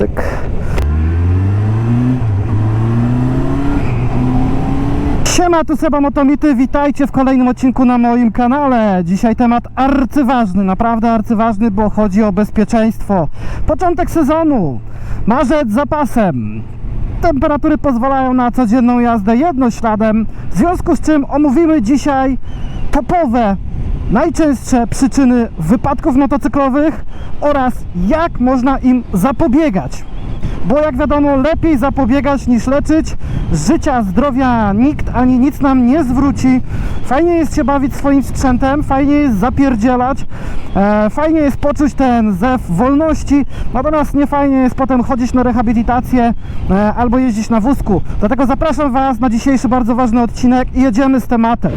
Cyk. Siema, tu Seba Motomity, witajcie w kolejnym odcinku na moim kanale. Dzisiaj temat arcyważny, naprawdę arcyważny, bo chodzi o bezpieczeństwo. Początek sezonu, marzec za pasem. Temperatury pozwalają na codzienną jazdę jednośladem, w związku z czym omówimy dzisiaj topowe, najczęstsze przyczyny wypadków motocyklowych oraz jak można im zapobiegać. Bo jak wiadomo, lepiej zapobiegać niż leczyć. Życia, zdrowia nikt ani nic nam nie zwróci. Fajnie jest się bawić swoim sprzętem, fajnie jest zapierdzielać, e, fajnie jest poczuć ten zew wolności, natomiast nie fajnie jest potem chodzić na rehabilitację e, albo jeździć na wózku. Dlatego zapraszam Was na dzisiejszy bardzo ważny odcinek i jedziemy z tematem.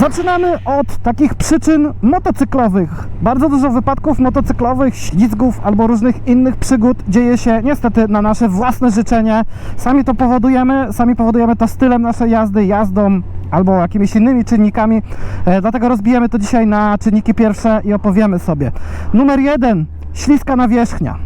Zaczynamy od takich przyczyn motocyklowych. Bardzo dużo wypadków motocyklowych, ślizgów albo różnych innych przygód dzieje się niestety na nasze własne życzenie. Sami to powodujemy, sami powodujemy to stylem naszej jazdy, jazdą albo jakimiś innymi czynnikami. E, dlatego rozbijemy to dzisiaj na czynniki pierwsze i opowiemy sobie. Numer jeden, śliska nawierzchnia.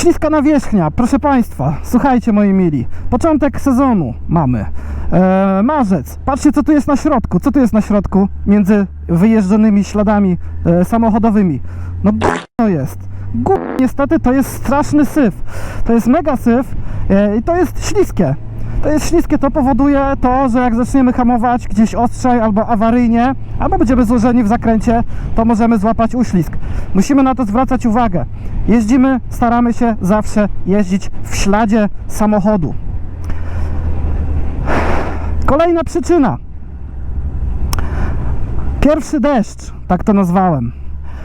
Śliska nawierzchnia, proszę Państwa, słuchajcie moi mili, początek sezonu mamy, e, marzec, patrzcie co tu jest na środku, co tu jest na środku? Między wyjeżdżonymi śladami e, samochodowymi, no to jest, Gu... niestety to jest straszny syf, to jest mega syf e, i to jest śliskie, to jest śliskie, to powoduje to, że jak zaczniemy hamować gdzieś ostrzej albo awaryjnie, albo będziemy złożeni w zakręcie, to możemy złapać uślizg. Musimy na to zwracać uwagę. Jeździmy, staramy się zawsze jeździć w śladzie samochodu. Kolejna przyczyna. Pierwszy deszcz, tak to nazwałem.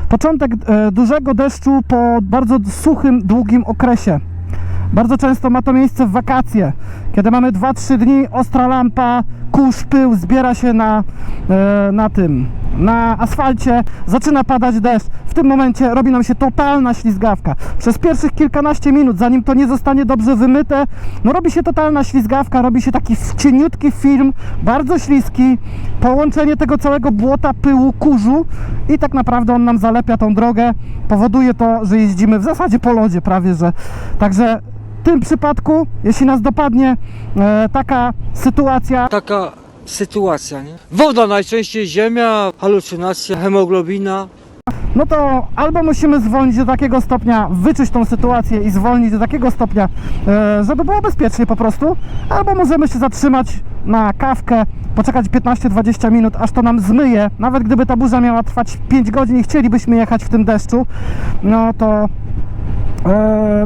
Początek e, dużego deszczu po bardzo suchym, długim okresie. Bardzo często ma to miejsce w wakacje, kiedy mamy 2-3 dni, ostra lampa, kurz, pył zbiera się na, e, na tym, na asfalcie, zaczyna padać deszcz. W tym momencie robi nam się totalna ślizgawka. Przez pierwszych kilkanaście minut, zanim to nie zostanie dobrze wymyte, no robi się totalna ślizgawka, robi się taki cieniutki film, bardzo śliski, połączenie tego całego błota, pyłu, kurzu i tak naprawdę on nam zalepia tą drogę, powoduje to, że jeździmy w zasadzie po lodzie prawie, że także tym przypadku, jeśli nas dopadnie e, taka sytuacja, taka sytuacja, nie? Woda najczęściej, ziemia, halucynacja, hemoglobina. no to albo musimy zwolnić do takiego stopnia, wyczuć tą sytuację i zwolnić do takiego stopnia, e, żeby było bezpiecznie po prostu, albo możemy się zatrzymać na kawkę, poczekać 15-20 minut, aż to nam zmyje. Nawet gdyby ta burza miała trwać 5 godzin i chcielibyśmy jechać w tym deszczu, no to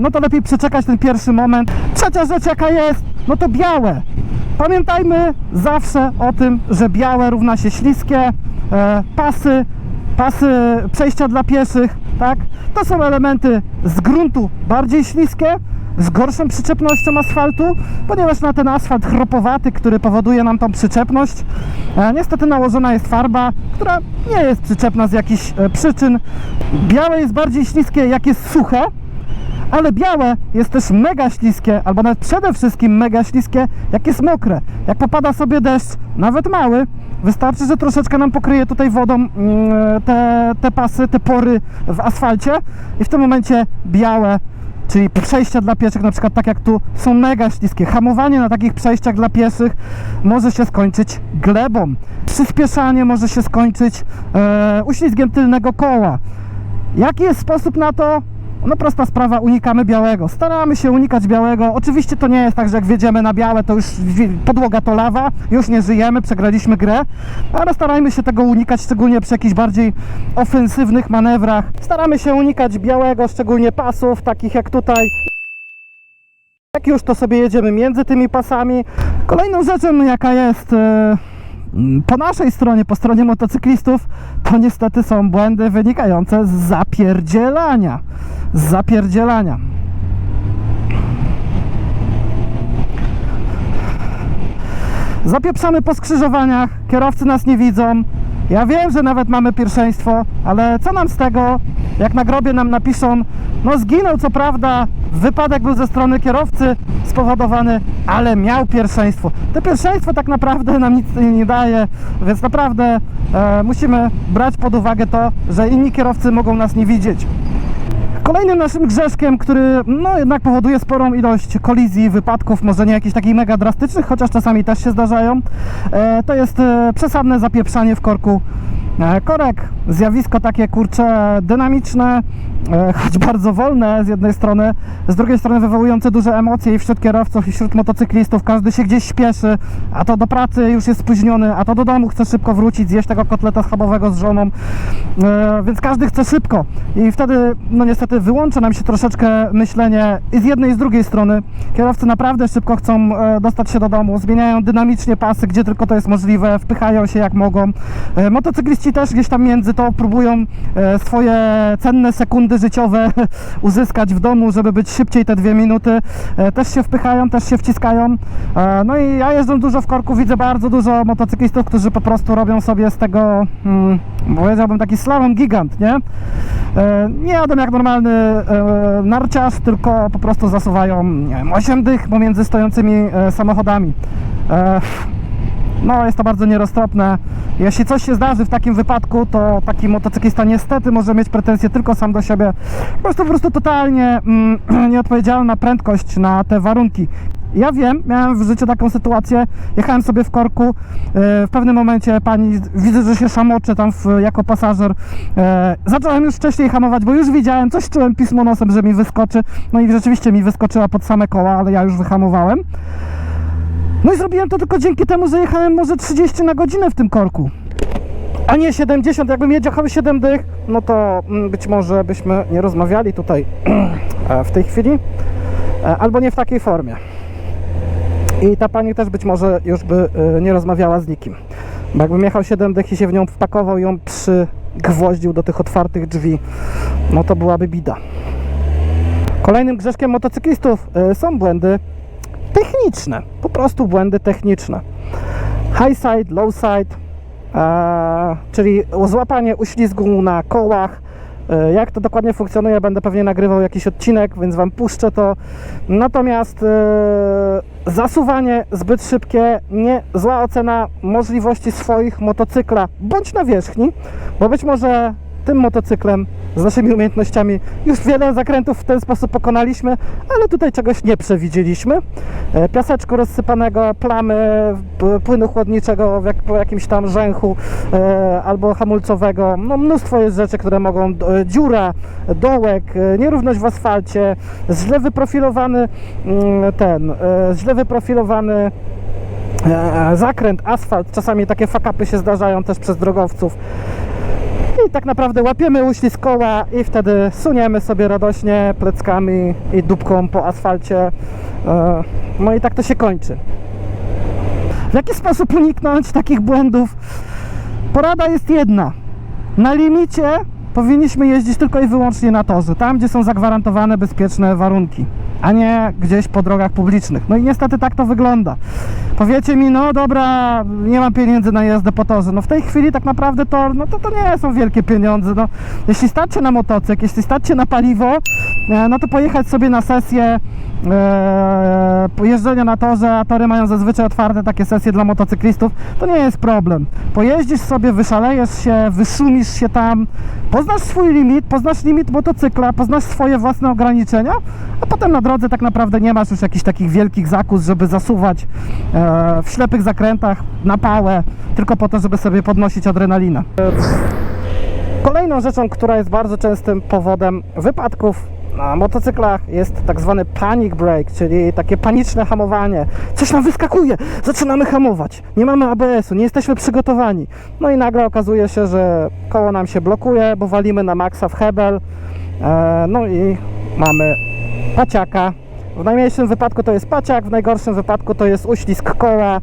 no to lepiej przeczekać ten pierwszy moment. Trzecia rzecz jaka jest, no to białe. Pamiętajmy zawsze o tym, że białe równa się śliskie, e, pasy, pasy przejścia dla pieszych, tak? To są elementy z gruntu bardziej śliskie, z gorszą przyczepnością asfaltu, ponieważ na ten asfalt chropowaty, który powoduje nam tą przyczepność, e, niestety nałożona jest farba, która nie jest przyczepna z jakichś e, przyczyn. Białe jest bardziej śliskie, jak jest suche, ale białe jest też mega śliskie, albo nawet przede wszystkim mega śliskie, jak jest mokre. Jak popada sobie deszcz, nawet mały, wystarczy, że troszeczkę nam pokryje tutaj wodą mm, te, te pasy, te pory w asfalcie i w tym momencie białe, czyli przejścia dla pieszych, na przykład tak jak tu, są mega śliskie. Hamowanie na takich przejściach dla pieszych może się skończyć glebą. Przyspieszanie może się skończyć e, uślizgiem tylnego koła. Jaki jest sposób na to? No prosta sprawa, unikamy białego. Staramy się unikać białego. Oczywiście to nie jest tak, że jak wjedziemy na białe, to już podłoga to lawa, już nie żyjemy, przegraliśmy grę, ale starajmy się tego unikać, szczególnie przy jakichś bardziej ofensywnych manewrach. Staramy się unikać białego, szczególnie pasów, takich jak tutaj. Jak już to sobie jedziemy między tymi pasami. Kolejną rzeczą, jaka jest mm, po naszej stronie, po stronie motocyklistów, to niestety są błędy wynikające z zapierdzielania. Z zapierdzielania. Zapieprzamy po skrzyżowaniach, kierowcy nas nie widzą. Ja wiem, że nawet mamy pierwszeństwo, ale co nam z tego, jak na grobie nam napiszą, no zginął co prawda, wypadek był ze strony kierowcy spowodowany, ale miał pierwszeństwo. To pierwszeństwo tak naprawdę nam nic nie daje, więc naprawdę e, musimy brać pod uwagę to, że inni kierowcy mogą nas nie widzieć. Kolejnym naszym grzeszkiem, który no jednak powoduje sporą ilość kolizji, wypadków, może nie jakichś takich mega drastycznych, chociaż czasami też się zdarzają, e, to jest e, przesadne zapieprzanie w korku korek. Zjawisko takie kurcze dynamiczne, e, choć bardzo wolne z jednej strony, z drugiej strony wywołujące duże emocje i wśród kierowców, i wśród motocyklistów. Każdy się gdzieś śpieszy, a to do pracy już jest spóźniony, a to do domu chce szybko wrócić, zjeść tego kotleta schabowego z żoną, e, więc każdy chce szybko. I wtedy, no niestety, wyłącza nam się troszeczkę myślenie i z jednej i z drugiej strony. Kierowcy naprawdę szybko chcą e, dostać się do domu, zmieniają dynamicznie pasy, gdzie tylko to jest możliwe, wpychają się jak mogą. E, Motocykliści też gdzieś tam między to próbują e, swoje cenne sekundy życiowe uzyskać w domu, żeby być szybciej te dwie minuty. E, Też się wpychają, też się wciskają. E, No i ja jeżdżę dużo w korku, widzę bardzo dużo motocyklistów, którzy po prostu robią sobie z tego, hmm, powiedziałbym taki slalom gigant, nie? Nie jadą jak normalny narciarz, tylko po prostu zasuwają, nie wiem, 8 dych pomiędzy stojącymi samochodami. No, jest to bardzo nieroztropne. Jeśli coś się zdarzy w takim wypadku, to taki motocyklista niestety może mieć pretensje tylko sam do siebie. Po prostu, po prostu totalnie mm, nieodpowiedzialna prędkość na te warunki. Ja wiem, miałem w życiu taką sytuację, jechałem sobie w korku, e, w pewnym momencie pani, widzę, że się szamocze tam w, jako pasażer, e, zacząłem już wcześniej hamować, bo już widziałem, coś czułem pismo nosem, że mi wyskoczy, no i rzeczywiście mi wyskoczyła pod same koła, ale ja już wyhamowałem. No i zrobiłem to tylko dzięki temu, że jechałem może 30 na godzinę w tym korku. A nie 70. Jakbym jechał 7 dych, no to mm, być może byśmy nie rozmawiali tutaj e, w tej chwili. E, Albo nie w takiej formie. I ta pani też być może już by e, nie rozmawiała z nikim. Bo jakbym jechał 7 dych i się w nią wpakował i ją przygwoździł do tych otwartych drzwi, no to byłaby bida. Kolejnym grzeszkiem motocyklistów są błędy techniczne, po prostu błędy techniczne. High side, low side, e, czyli złapanie uślizgu na kołach. E, jak to dokładnie funkcjonuje, będę pewnie nagrywał jakiś odcinek, więc Wam puszczę to. Natomiast e, zasuwanie zbyt szybkie, nie zła ocena możliwości swoich motocykla bądź nawierzchni, bo być może tym motocyklem z naszymi umiejętnościami już wiele zakrętów w ten sposób pokonaliśmy, ale tutaj czegoś nie przewidzieliśmy. E, Piaseczku rozsypanego, plamy p- płynu chłodniczego po jakimś tam rzęchu e, albo hamulcowego. No mnóstwo jest rzeczy, które mogą, e, dziura, dołek, e, nierówność w asfalcie, źle wyprofilowany mm, ten, e, źle wyprofilowany e, zakręt, asfalt. Czasami takie fakapy się zdarzają też przez drogowców. I tak naprawdę łapiemy uślizg koła i wtedy suniemy sobie radośnie pleckami i dupką po asfalcie. E, No i tak to się kończy. W jaki sposób uniknąć takich błędów? Porada jest jedna. Na limicie powinniśmy jeździć tylko i wyłącznie na torze, tam gdzie są zagwarantowane bezpieczne warunki, a nie gdzieś po drogach publicznych. No i niestety tak to wygląda. Powiecie mi, no dobra, nie mam pieniędzy na jazdę po torze. No w tej chwili tak naprawdę tor, no to to nie są wielkie pieniądze. No, jeśli stać się na motocykl, jeśli stać się na paliwo, e, no to pojechać sobie na sesję e, jeżdżenia na torze, a tory mają zazwyczaj otwarte takie sesje dla motocyklistów, to nie jest problem. Pojeździsz sobie, wyszalejesz się, wyszumisz się tam, poznasz swój limit, poznasz limit motocykla, poznasz swoje własne ograniczenia, a potem na drodze tak naprawdę nie masz już jakichś takich wielkich zakus, żeby zasuwać e, w ślepych zakrętach na pałę, tylko po to, żeby sobie podnosić adrenalinę. Kolejną rzeczą, która jest bardzo częstym powodem wypadków na motocyklach jest tak zwany panic brake, czyli takie paniczne hamowanie. Coś nam wyskakuje, zaczynamy hamować. Nie mamy ABS-u, nie jesteśmy przygotowani. No i nagle okazuje się, że koło nam się blokuje, bo walimy na maksa w hebel. E, no i mamy paciaka. W najmniejszym wypadku to jest paciak, w najgorszym wypadku to jest uślizg koła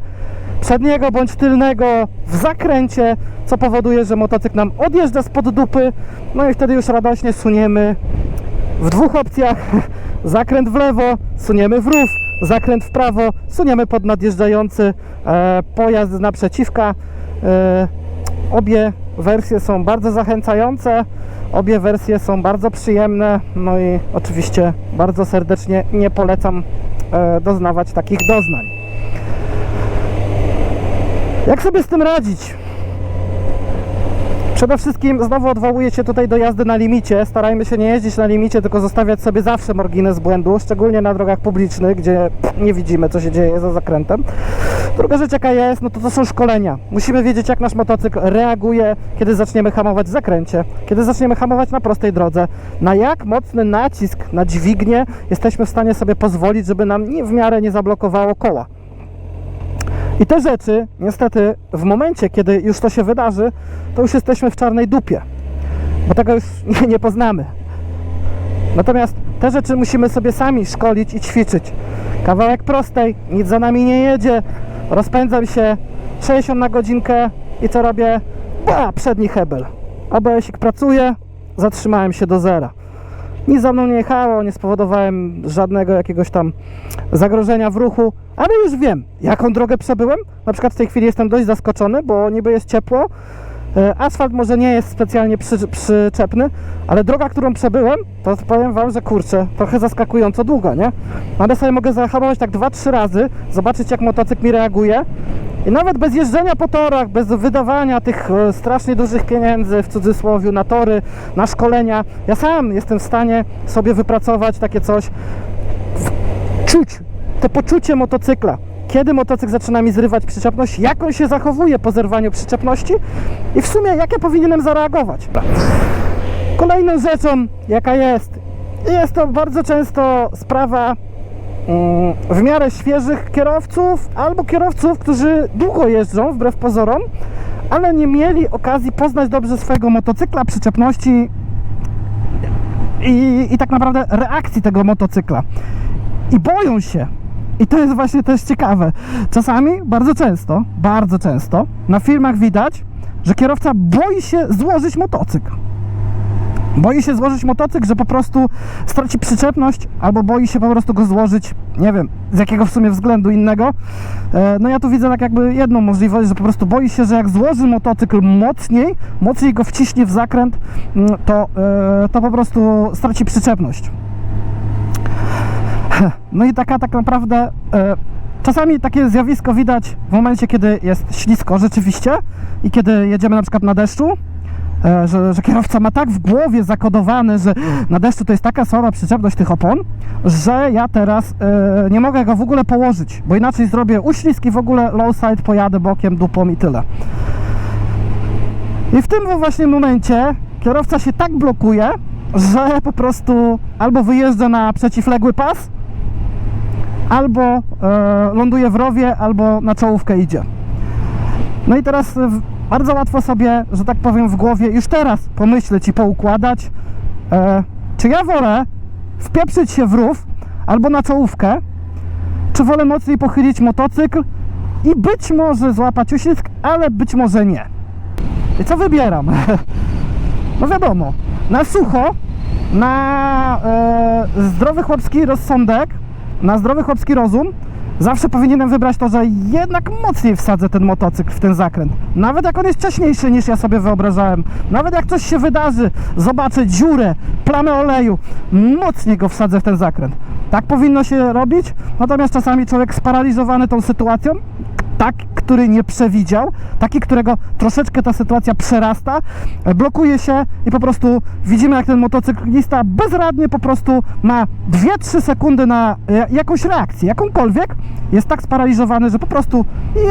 przedniego bądź tylnego w zakręcie, co powoduje, że motocykl nam odjeżdża spod dupy, no i wtedy już radośnie suniemy w dwóch opcjach. Zakręt w lewo, suniemy w rów, zakręt w prawo, suniemy pod nadjeżdżający e, pojazd naprzeciwka. E, obie wersje są bardzo zachęcające, obie wersje są bardzo przyjemne, no i oczywiście bardzo serdecznie nie polecam e, doznawać takich doznań. Jak sobie z tym radzić? Przede wszystkim znowu odwołuję się tutaj do jazdy na limicie. Starajmy się nie jeździć na limicie, tylko zostawiać sobie zawsze margines błędu, szczególnie na drogach publicznych, gdzie nie widzimy, co się dzieje za zakrętem. Druga rzecz, jaka jest, no to to są szkolenia. Musimy wiedzieć, jak nasz motocykl reaguje, kiedy zaczniemy hamować w zakręcie, kiedy zaczniemy hamować na prostej drodze, na jak mocny nacisk na dźwignię jesteśmy w stanie sobie pozwolić, żeby nam w miarę nie zablokowało koła. I te rzeczy, niestety, w momencie, kiedy już to się wydarzy, to już jesteśmy w czarnej dupie, bo tego już nie, nie poznamy. Natomiast te rzeczy musimy sobie sami szkolić i ćwiczyć. Kawałek prostej, nic za nami nie jedzie, rozpędzam się 60 na godzinkę i co robię? Ba, przedni hebel. ABS-ik pracuje, zatrzymałem się do zera. Nic za mną nie jechało, nie spowodowałem żadnego jakiegoś tam zagrożenia w ruchu, ale już wiem, jaką drogę przebyłem. Na przykład w tej chwili jestem dość zaskoczony, bo niby jest ciepło. E, Asfalt może nie jest specjalnie przy, przyczepny, ale droga, którą przebyłem, to powiem Wam, że kurczę, trochę zaskakująco długa, nie? Ale sobie mogę zahamować tak 2-3 razy, zobaczyć jak motocykl mi reaguje. I nawet bez jeżdżenia po torach, bez wydawania tych e, strasznie dużych pieniędzy w cudzysłowie na tory, na szkolenia, ja sam jestem w stanie sobie wypracować takie coś, czuć to poczucie motocykla. Kiedy motocykl zaczyna mi zrywać przyczepność, jak on się zachowuje po zerwaniu przyczepności i w sumie jak ja powinienem zareagować. Kolejną rzeczą, jaka jest, jest to bardzo często sprawa w miarę świeżych kierowców albo kierowców, którzy długo jeżdżą wbrew pozorom, ale nie mieli okazji poznać dobrze swojego motocykla, przyczepności i, i tak naprawdę reakcji tego motocykla. I boją się. I to jest właśnie też ciekawe. Czasami, bardzo często, bardzo często na filmach widać, że kierowca boi się złożyć motocykl. Boi się złożyć motocykl, że po prostu straci przyczepność, albo boi się po prostu go złożyć, nie wiem, z jakiego w sumie względu innego. E, No ja tu widzę tak jakby jedną możliwość, że po prostu boi się, że jak złoży motocykl mocniej, mocniej go wciśnie w zakręt, mm, to, e, to po prostu straci przyczepność. No i taka tak naprawdę e, czasami takie zjawisko widać w momencie, kiedy jest ślisko rzeczywiście i kiedy jedziemy na przykład na deszczu, że, że kierowca ma tak w głowie zakodowane, że na deszczu to jest taka słaba przyczepność tych opon, że ja teraz e, nie mogę go w ogóle położyć, bo inaczej zrobię uślizg i w ogóle low side pojadę bokiem, dupą i tyle. I w tym właśnie momencie kierowca się tak blokuje, że po prostu albo wyjeżdża na przeciwległy pas, albo e, ląduje w rowie, albo na czołówkę idzie. No i teraz bardzo łatwo sobie, że tak powiem, w głowie już teraz pomyśleć i poukładać, e, czy ja wolę wpieprzyć się w rów albo na czołówkę, czy wolę mocniej pochylić motocykl i być może złapać uślizg, ale być może nie. I co wybieram? No wiadomo, na sucho, na e, zdrowy chłopski rozsądek, na zdrowy chłopski rozum, zawsze powinienem wybrać to, że jednak mocniej wsadzę ten motocykl w ten zakręt. Nawet jak on jest wcześniejszy niż ja sobie wyobrażałem, nawet jak coś się wydarzy, zobaczę dziurę, plamę oleju, mocniej go wsadzę w ten zakręt. Tak powinno się robić, natomiast czasami człowiek sparaliżowany tą sytuacją, tak, który nie przewidział, taki, którego troszeczkę ta sytuacja przerasta, blokuje się i po prostu widzimy, jak ten motocyklista bezradnie po prostu ma 2-3 sekundy na e, jakąś reakcję, jakąkolwiek, jest tak sparaliżowany, że po prostu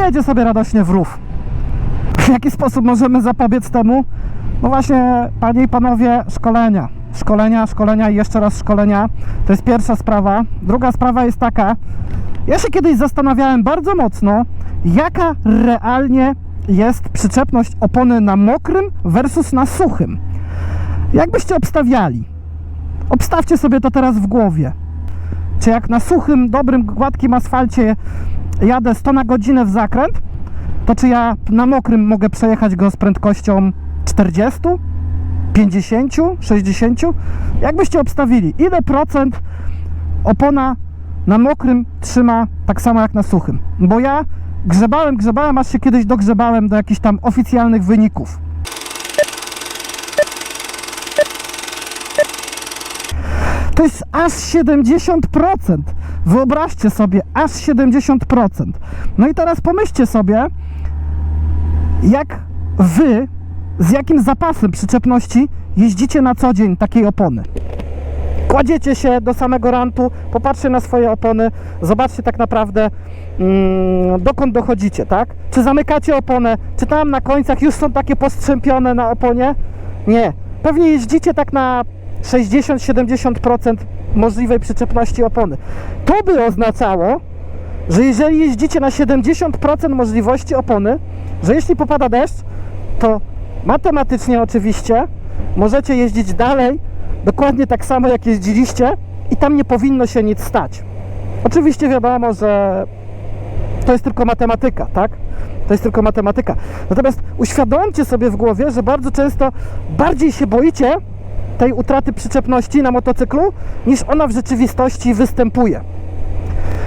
jedzie sobie radośnie w rów. W jaki sposób możemy zapobiec temu? No właśnie, panie i panowie, szkolenia. Szkolenia, szkolenia i jeszcze raz szkolenia. To jest pierwsza sprawa. Druga sprawa jest taka, ja się kiedyś zastanawiałem bardzo mocno, jaka realnie jest przyczepność opony na mokrym versus na suchym. Jakbyście obstawiali? Obstawcie sobie to teraz w głowie. Czy jak na suchym, dobrym, gładkim asfalcie jadę 100 na godzinę w zakręt, to czy ja na mokrym mogę przejechać go z prędkością 40, 50, 60? Jakbyście obstawili, ile procent opona na mokrym trzyma tak samo jak na suchym? Bo ja grzebałem, grzebałem, aż się kiedyś dogrzebałem do jakichś tam oficjalnych wyników. To jest aż 70%. Wyobraźcie sobie, aż 70%. No i teraz pomyślcie sobie, jak wy z jakim zapasem przyczepności jeździcie na co dzień takiej opony. Kładziecie się do samego rantu, popatrzcie na swoje opony, zobaczcie tak naprawdę mm, dokąd dochodzicie, tak? Czy zamykacie oponę, czy tam na końcach już są takie postrzępione na oponie? Nie. Pewnie jeździcie tak na 60-70% możliwej przyczepności opony. To by oznaczało, że jeżeli jeździcie na 70% możliwości opony, że jeśli popada deszcz, to matematycznie oczywiście możecie jeździć dalej dokładnie tak samo jak jeździliście i tam nie powinno się nic stać. Oczywiście wiadomo, że to jest tylko matematyka, tak? To jest tylko matematyka. Natomiast uświadomcie sobie w głowie, że bardzo często bardziej się boicie tej utraty przyczepności na motocyklu, niż ona w rzeczywistości występuje.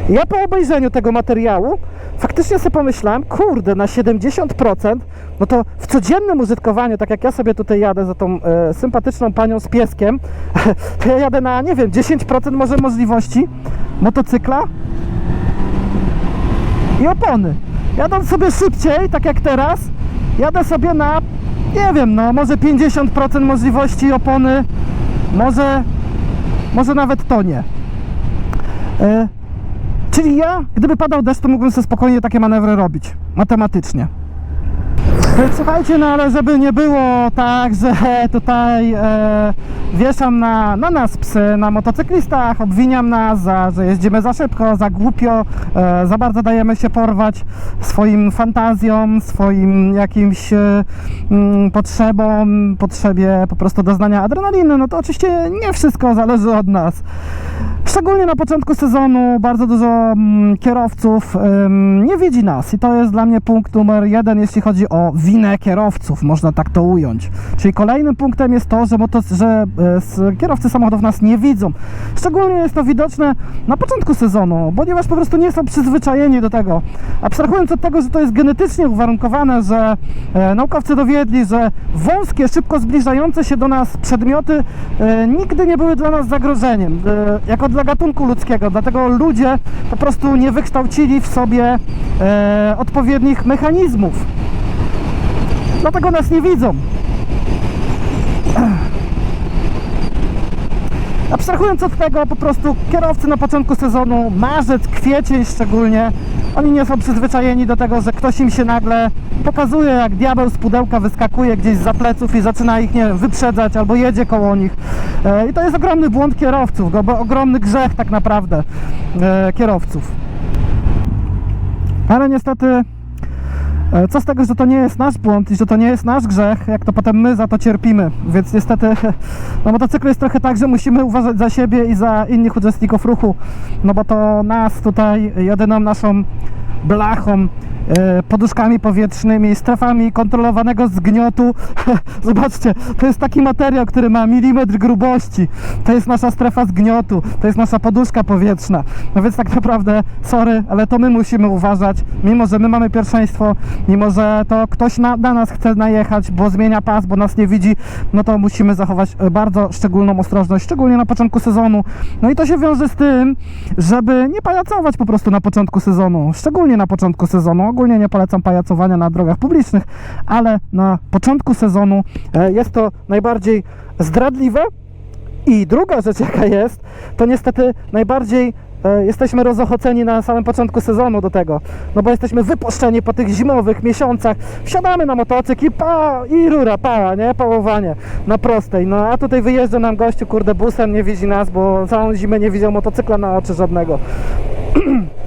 Ja po obejrzeniu tego materiału faktycznie sobie pomyślałem, kurde, na 70%, no to w codziennym użytkowaniu, tak jak ja sobie tutaj jadę za tą e, sympatyczną panią z pieskiem, to ja jadę na, nie wiem, 10% może możliwości motocykla i opony. Jadę sobie szybciej, tak jak teraz, jadę sobie na, nie wiem, no może 50% możliwości opony, może, może nawet to nie. E, Czyli ja, gdyby padał deszcz, to mógłbym sobie spokojnie takie manewry robić, matematycznie. Słuchajcie, no ale żeby nie było tak, że tutaj e, wieszam na, na nas psy, na motocyklistach, obwiniam nas, za, że jeździmy za szybko, za głupio, e, za bardzo dajemy się porwać swoim fantazjom, swoim jakimś e, mm, potrzebom, potrzebie po prostu doznania adrenaliny, no to oczywiście nie wszystko zależy od nas. Szczególnie na początku sezonu bardzo dużo mm, kierowców nie widzi nas i to jest dla mnie punkt numer jeden, jeśli chodzi o winę kierowców, można tak to ująć. Czyli kolejnym punktem jest to, że, moto, że e, kierowcy samochodów nas nie widzą. Szczególnie jest to widoczne na początku sezonu, ponieważ po prostu nie są przyzwyczajeni do tego. Abstrahując od tego, że to jest genetycznie uwarunkowane, że e, naukowcy dowiedli, że wąskie, szybko zbliżające się do nas przedmioty e, nigdy nie były dla nas zagrożeniem, jako dla gatunku ludzkiego. Dlatego ludzie po prostu nie wykształcili w sobie odpowiednich mechanizmów. Dlatego nas nie widzą. Abstrahując od tego, po prostu kierowcy na początku sezonu, marzec, kwiecień szczególnie, oni nie są przyzwyczajeni do tego, że ktoś im się nagle pokazuje, jak diabeł z pudełka wyskakuje gdzieś za pleców i zaczyna ich, nie wiem, wyprzedzać albo jedzie koło nich. E, I to jest ogromny błąd kierowców, go- ogromny grzech tak naprawdę e, kierowców. Ale niestety Co z tego, że to nie jest nasz błąd i że to nie jest nasz grzech, jak to potem my za to cierpimy. Więc niestety na motocyklu jest trochę tak, że musimy uważać za siebie i za innych uczestników ruchu, no bo to nas tutaj jedyną naszą blachą, e, poduszkami powietrznymi, strefami kontrolowanego zgniotu. Zobaczcie, to jest taki materiał, który ma milimetr grubości. To jest nasza strefa zgniotu, to jest nasza poduszka powietrzna. No więc tak naprawdę, sorry, ale to my musimy uważać, mimo że my mamy pierwszeństwo, mimo że to ktoś na, na nas chce najechać, bo zmienia pas, bo nas nie widzi, no to musimy zachować e, bardzo szczególną ostrożność, szczególnie na początku sezonu. No i to się wiąże z tym, żeby nie pajacować po prostu na początku sezonu, szczególnie na początku sezonu. Ogólnie nie polecam pajacowania na drogach publicznych, ale na początku sezonu e, jest to najbardziej zdradliwe. I druga rzecz, jaka jest, to niestety najbardziej e, jesteśmy rozochoceni na samym początku sezonu do tego. No bo jesteśmy wypuszczeni po tych zimowych miesiącach. Wsiadamy na motocykl i pa, i rura, pała, nie? Pałowanie na prostej. No a tutaj wyjeżdża nam gościu, kurde, busem, nie widzi nas, bo całą zimę nie widział motocykla na oczy żadnego.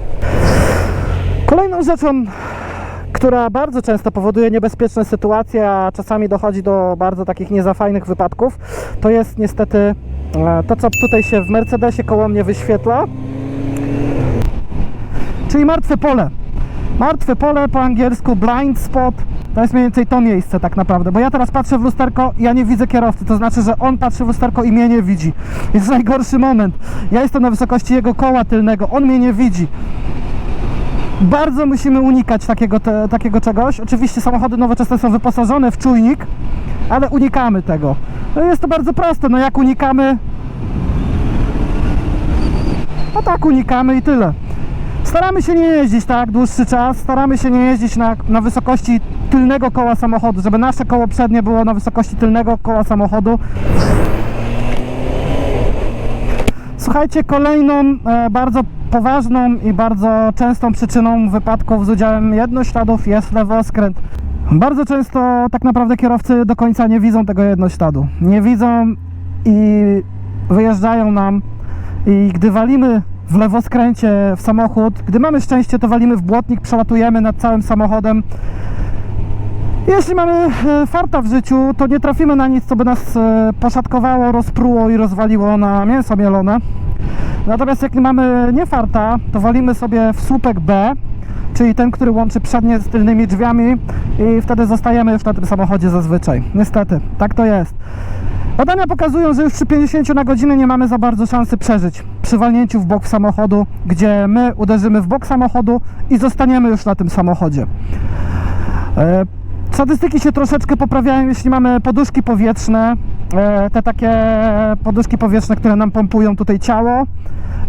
Kolejną rzeczą, która bardzo często powoduje niebezpieczne sytuacje, a czasami dochodzi do bardzo takich niezafajnych wypadków, to jest niestety e, to, co tutaj się w Mercedesie koło mnie wyświetla, czyli martwe pole. Martwe pole po angielsku blind spot. To jest mniej więcej to miejsce tak naprawdę, bo ja teraz patrzę w lusterko i ja nie widzę kierowcy, to znaczy, że on patrzy w lusterko i mnie nie widzi. Jest najgorszy moment. Ja jestem na wysokości jego koła tylnego, on mnie nie widzi. Bardzo musimy unikać takiego, te, takiego czegoś. Oczywiście samochody nowoczesne są wyposażone w czujnik, ale unikamy tego. No jest to bardzo proste, no jak unikamy? No tak, unikamy i tyle. Staramy się nie jeździć tak dłuższy czas, staramy się nie jeździć na, na wysokości tylnego koła samochodu, żeby nasze koło przednie było na wysokości tylnego koła samochodu. Słuchajcie, kolejną e, bardzo poważną i bardzo częstą przyczyną wypadków z udziałem jednośladów jest lewoskręt. Bardzo często tak naprawdę kierowcy do końca nie widzą tego jednośladu. Nie widzą i wyjeżdżają nam i gdy walimy w lewoskręcie w samochód, gdy mamy szczęście, to walimy w błotnik, przelatujemy nad całym samochodem. Jeśli mamy e, farta w życiu, to nie trafimy na nic, co by nas e, poszatkowało, rozpruło i rozwaliło na mięso mielone. Natomiast jak nie mamy nie farta, to walimy sobie w słupek B, czyli ten, który łączy przednie z tylnymi drzwiami i wtedy zostajemy już na tym samochodzie zazwyczaj. Niestety, tak to jest. Badania pokazują, że już przy 50 na godzinę nie mamy za bardzo szansy przeżyć przy walnięciu w bok samochodu, gdzie my uderzymy w bok samochodu i zostaniemy już na tym samochodzie. E, Statystyki się troszeczkę poprawiają, jeśli mamy poduszki powietrzne, te takie poduszki powietrzne, które nam pompują tutaj ciało.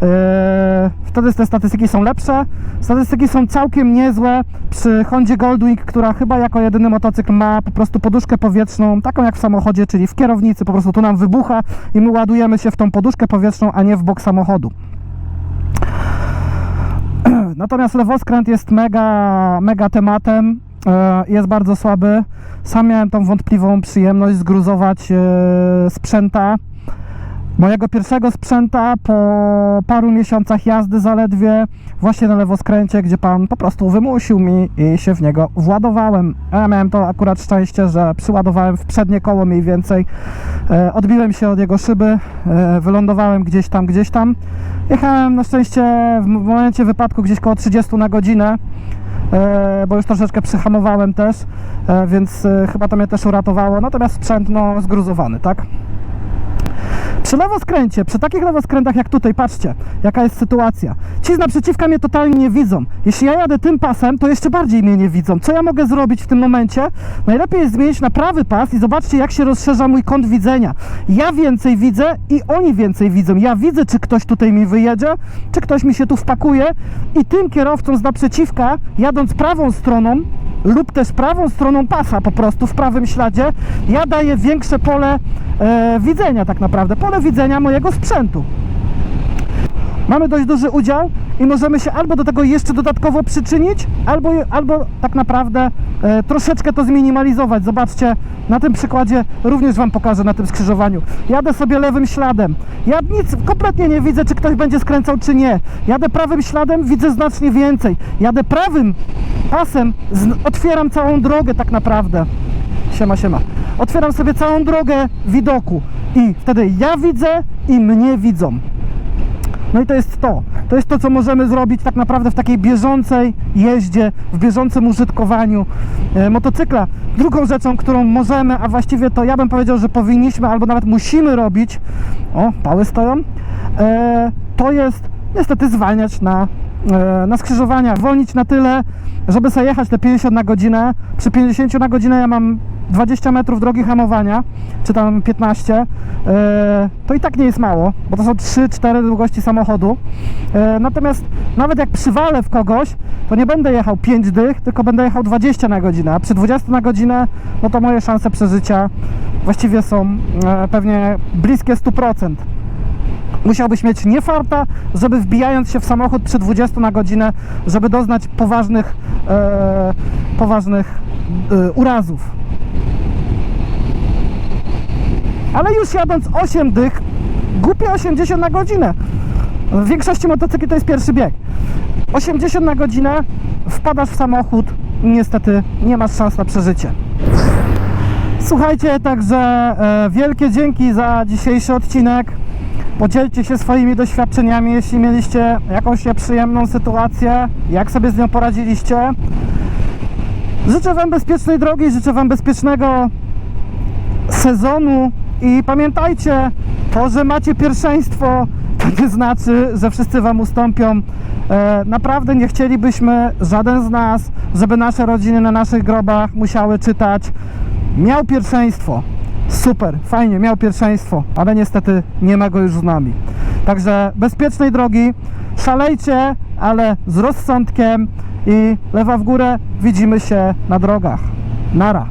E, Wtedy te statystyki są lepsze. Statystyki są całkiem niezłe przy Hondzie Goldwing, która chyba jako jedyny motocykl ma po prostu poduszkę powietrzną, taką jak w samochodzie, czyli w kierownicy, po prostu tu nam wybucha i my ładujemy się w tą poduszkę powietrzną, a nie w bok samochodu. Natomiast lewoskręt jest mega, mega tematem, e, jest bardzo słaby. Sam miałem tą wątpliwą przyjemność zgruzować e, sprzęta. Mojego pierwszego sprzęta po paru miesiącach jazdy zaledwie właśnie na lewoskręcie, gdzie pan po prostu wymusił mi i się w niego władowałem. Ja miałem to akurat szczęście, że przyładowałem w przednie koło mniej więcej. E, odbiłem się od jego szyby, e, wylądowałem gdzieś tam, gdzieś tam. Jechałem na szczęście w momencie wypadku gdzieś koło 30 na godzinę, e, bo już troszeczkę przyhamowałem też, e, więc e, chyba to mnie też uratowało. Natomiast sprzęt no zgruzowany, tak? Przy lewoskręcie, przy takich lewoskrętach jak tutaj, patrzcie, jaka jest sytuacja. Ci z naprzeciwka mnie totalnie nie widzą. Jeśli ja jadę tym pasem, to jeszcze bardziej mnie nie widzą. Co ja mogę zrobić w tym momencie? Najlepiej jest zmienić na prawy pas i zobaczcie, jak się rozszerza mój kąt widzenia. Ja więcej widzę i oni więcej widzą. Ja widzę, czy ktoś tutaj mi wyjedzie, czy ktoś mi się tu wpakuje i tym kierowcom z naprzeciwka, jadąc prawą stroną, lub też prawą stroną pasa po prostu w prawym śladzie, ja daję większe pole e, widzenia tak naprawdę, pole widzenia mojego sprzętu. Mamy dość duży udział i możemy się albo do tego jeszcze dodatkowo przyczynić, albo, albo tak naprawdę e, troszeczkę to zminimalizować. Zobaczcie, na tym przykładzie również Wam pokażę na tym skrzyżowaniu. Jadę sobie lewym śladem. Ja nic kompletnie nie widzę, czy ktoś będzie skręcał, czy nie. Jadę prawym śladem, widzę znacznie więcej. Jadę prawym pasem, otwieram całą drogę tak naprawdę. Siema, siema. Otwieram sobie całą drogę widoku i wtedy ja widzę i mnie widzą. No i to jest to. To jest to, co możemy zrobić tak naprawdę w takiej bieżącej jeździe, w bieżącym użytkowaniu e, motocykla. Drugą rzeczą, którą możemy, a właściwie to ja bym powiedział, że powinniśmy albo nawet musimy robić, o, pały stoją, e, to jest niestety zwalniać na, na skrzyżowaniach, wolnić na tyle, żeby sobie jechać te 50 na godzinę. Przy 50 na godzinę ja mam 20 metrów drogi hamowania, czy tam 15, e, to i tak nie jest mało, bo to są 3-4 długości samochodu. E, natomiast nawet jak przywalę w kogoś, to nie będę jechał 5 dych, tylko będę jechał 20 na godzinę, a przy 20 na godzinę, no to moje szanse przeżycia właściwie są e, pewnie bliskie 100%. Musiałbyś mieć nie farta, żeby wbijając się w samochód przy 20 na godzinę, żeby doznać poważnych, e, poważnych e, urazów. Ale już jadąc 8 dych, głupie 80 na godzinę. W większości motocykli to jest pierwszy bieg. 80 na godzinę, wpadasz w samochód niestety nie masz szans na przeżycie. Słuchajcie, także e, wielkie dzięki za dzisiejszy odcinek. Podzielcie się swoimi doświadczeniami, jeśli mieliście jakąś nieprzyjemną sytuację, jak sobie z nią poradziliście. Życzę Wam bezpiecznej drogi, życzę Wam bezpiecznego sezonu i pamiętajcie, to, że macie pierwszeństwo, to nie znaczy, że wszyscy Wam ustąpią. E, naprawdę nie chcielibyśmy, żaden z nas, żeby nasze rodziny na naszych grobach musiały czytać miał pierwszeństwo super, fajnie, miał pierwszeństwo, ale niestety nie ma go już z nami. Także bezpiecznej drogi, szalejcie, ale z rozsądkiem i lewa w górę, widzimy się na drogach. Nara!